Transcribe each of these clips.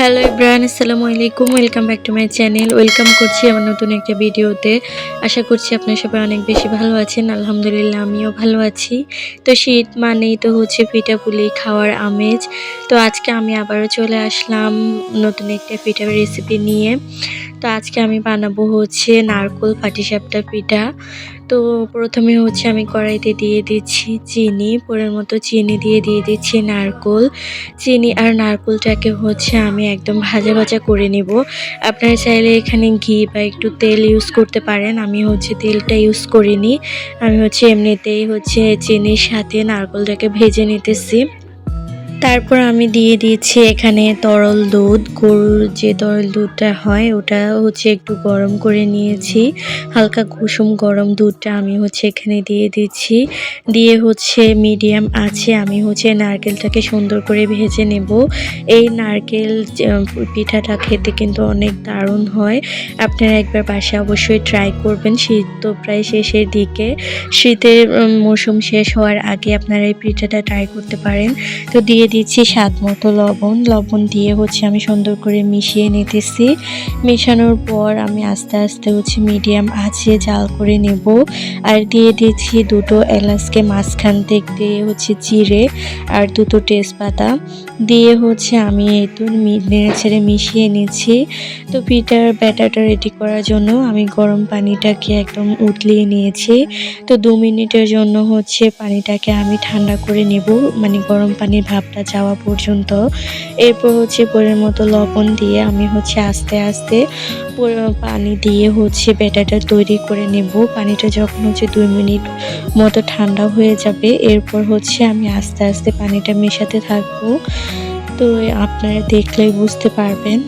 Hello Ibrahan আসসালামু আলাইকুম। Welcome back to my channel welcome করছি আমার নতুন একটা ভিডিওতে। আশা করছি আপনার সবাই অনেক বেশি ভালো আছেন। আলহামদুলিল্লাহ, আমিও ভালো আছি। তো শীত মানেই তো হচ্ছে পিঠাপুলি খাওয়ার আমেজ। তো আজকে আমি আবারও চলে আসলাম নতুন একটা পিঠার রেসিপি নিয়ে। তো আজকে আমি বানাবো হচ্ছে নারকোল পাটিসাপটা পিঠা। তো প্রথমে হচ্ছে আমি কড়াইতে দিয়ে দিচ্ছি চিনি, পরের মতো চিনি দিয়ে দিয়ে দিচ্ছি নারকোল। চিনি আর নারকোলটাকে হচ্ছে আমি একদম ভাজা ভাজা করে নেব। আপনারা চাইলে এখানে ঘি বা একটু তেল ইউজ করতে পারেন, আমি হচ্ছে তেলটা ইউজ করিনি। আমি হচ্ছে এমনিতেই হচ্ছে চিনির সাথে নারকোলটাকে ভেজে নিতেছি। তারপর আমি দিয়ে দিয়েছি এখানে তরল দুধ। গরুর যে তরল দুধটা হয়, ওটা হচ্ছে একটু গরম করে নিয়েছি। হালকা কুসুম গরম দুধটা আমি হচ্ছে এখানে দিয়ে দিচ্ছি। দিয়ে হচ্ছে মিডিয়াম আছে, আমি হচ্ছে নারকেলটাকে সুন্দর করে ভেজে নেব। এই নারকেল পিঠাটা খেতে কিন্তু অনেক দারুণ হয়। আপনারা একবার বাসায় অবশ্যই ট্রাই করবেন। শীত তো প্রায় শেষের দিকে। শীতের মৌসুম শেষ হওয়ার আগে আপনারা এই পিঠাটা ট্রাই করতে পারেন। তো দিয়ে দিচ্ছি স্বাদ মতো লবণ। লবণ দিয়ে হচ্ছে আমি সুন্দর করে মিশিয়ে নিতেছি। মেশানোর পর আমি আস্তে আস্তে হচ্ছে মিডিয়াম আছে জাল করে নেব। আর দিয়ে দিচ্ছি দুটো এলাচকে মাঝখান থেকে দিয়ে হচ্ছে চিড়ে আর দুটো তেজপাতা। দিয়ে হচ্ছে আমি একটু নেড়ে ছেড়ে মিশিয়ে নিচ্ছি। তো পিঠার ব্যাটারটা রেডি করার জন্য আমি গরম পানিটাকে একদম উতলিয়ে নিয়েছি। তো দু মিনিটের জন্য হচ্ছে পানিটাকে আমি ঠান্ডা করে নেব। মানে গরম পানির ভাবটা যাওয়া পর্যন্ত। এরপর হচ্ছে পরের মতো লবণ দিয়ে আমি হচ্ছে আস্তে আস্তে পানি দিয়ে হচ্ছে ব্যাটারটা তৈরি করে নেব। পানিটা যখন হচ্ছে দুই মিনিট মতো ঠান্ডা হয়ে যাবে, এরপর হচ্ছে আমি আস্তে আস্তে পানিটা মেশাতে থাকব। তো আপনারা দেখলেই বুঝতে পারবেন।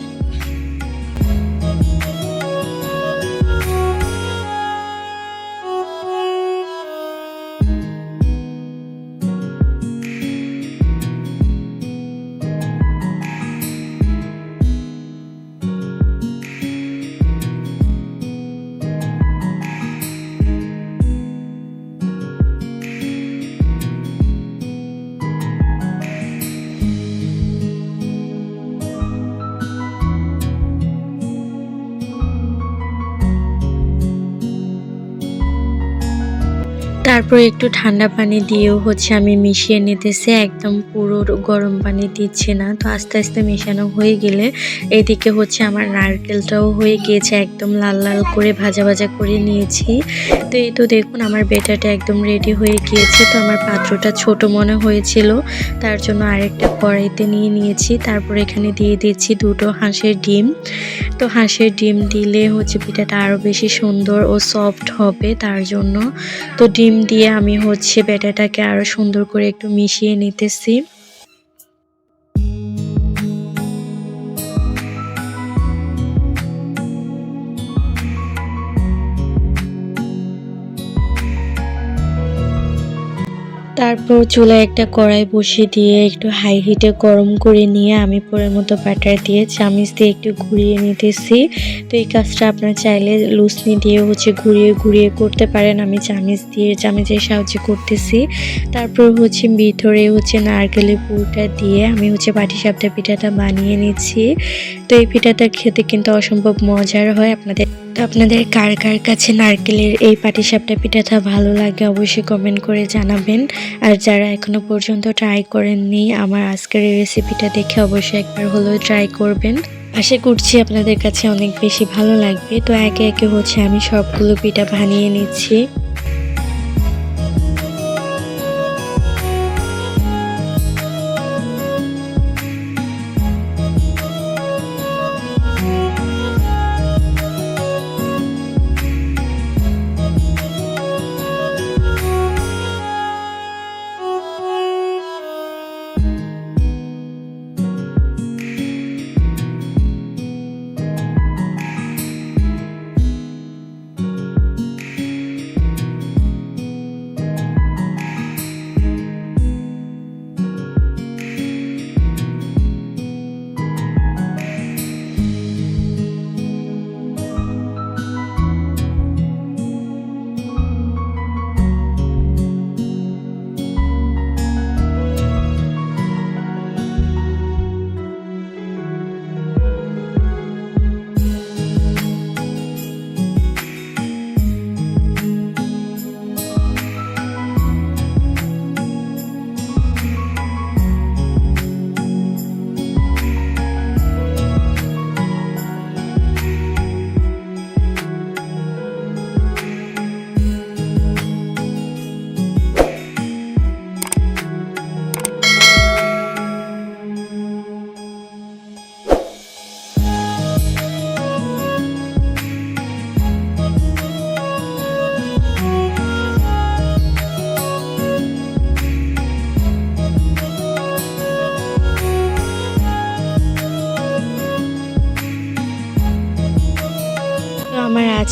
তারপর একটু ঠান্ডা পানি দিয়েও হচ্ছে আমি মিশিয়ে নিতেছি, একদম পুরো গরম পানি দিচ্ছে না। তো আস্তে আস্তে মেশানো হয়ে গেলে এদিকে হচ্ছে আমার নারকেলটাও হয়ে গিয়েছে, একদম লাল লাল করে ভাজা ভাজা করে নিয়েছি। তো এই তো দেখুন আমার বেটাটা একদম রেডি হয়ে গিয়েছে, তো আমার পাত্রটা ছোট মনে হয়েছিল, তার জন্য আরেকটা কড়াইতে নিয়ে নিয়েছি। তারপর এখানে দিয়ে দিচ্ছি দুটো হাঁসের ডিম। তো হাঁসের ডিম দিলে হচ্ছে পিঠাটা আরও বেশি সুন্দর ও সফট হবে তার জন্য। তো ডিম দিয়ে আমি হচ্ছে ব্যাটাটাকে আরও সুন্দর করে একটু মিশিয়ে নিতেছি। তারপর চুলায় একটা কড়াই বসিয়ে দিয়ে একটু হাই হিটে গরম করে নিয়ে আমি পরের মতো বাটার দিয়ে চামিচ দিয়ে একটু ঘুরিয়ে নিতেছি। তো এই কাজটা আপনার চাইলে লুসনি দিয়ে হচ্ছে ঘুরিয়ে ঘুরিয়ে করতে পারেন। আমি চামিচ দিয়ে চামিচের সাহায্যে করতেছি। তারপর হচ্ছে ভিতরে হচ্ছে নারকেলের পুরটা দিয়ে আমি হচ্ছে পাটিসাপটা পিঠাটা বানিয়ে নিচ্ছি। তো এই পিঠাটা খেতে কিন্তু অসম্ভব মজার হয়। আপনাদের তো আপনাদের কার কার কাছে নারকেলের এই পাটিসাপটা পিঠাটা ভালো লাগে অবশ্যই কমেন্ট করে জানাবেন। আর যারা এখনও পর্যন্ত ট্রাই করেননি, আমার আজকের এই রেসিপিটা দেখে অবশ্যই একবার হলেও ট্রাই করবেন। আশা করছি আপনাদের কাছে অনেক বেশি ভালো লাগবে। তো একে একে হচ্ছে আমি সবগুলো পিঠা বানিয়ে নিচ্ছি।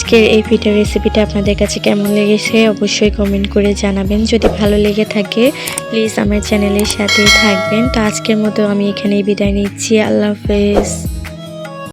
আজকের এই পিঠা রেসিপিটা আপনাদের কাছে কেমন লেগেছে অবশ্যই কমেন্ট করে জানাবেন। যদি ভালো লেগে থাকে প্লিজ আমার চ্যানেলের সাথে থাকবেন। তো আজকের মতো আমি এখানেই বিদায় নিচ্ছি। আল্লাহ হাফেজ।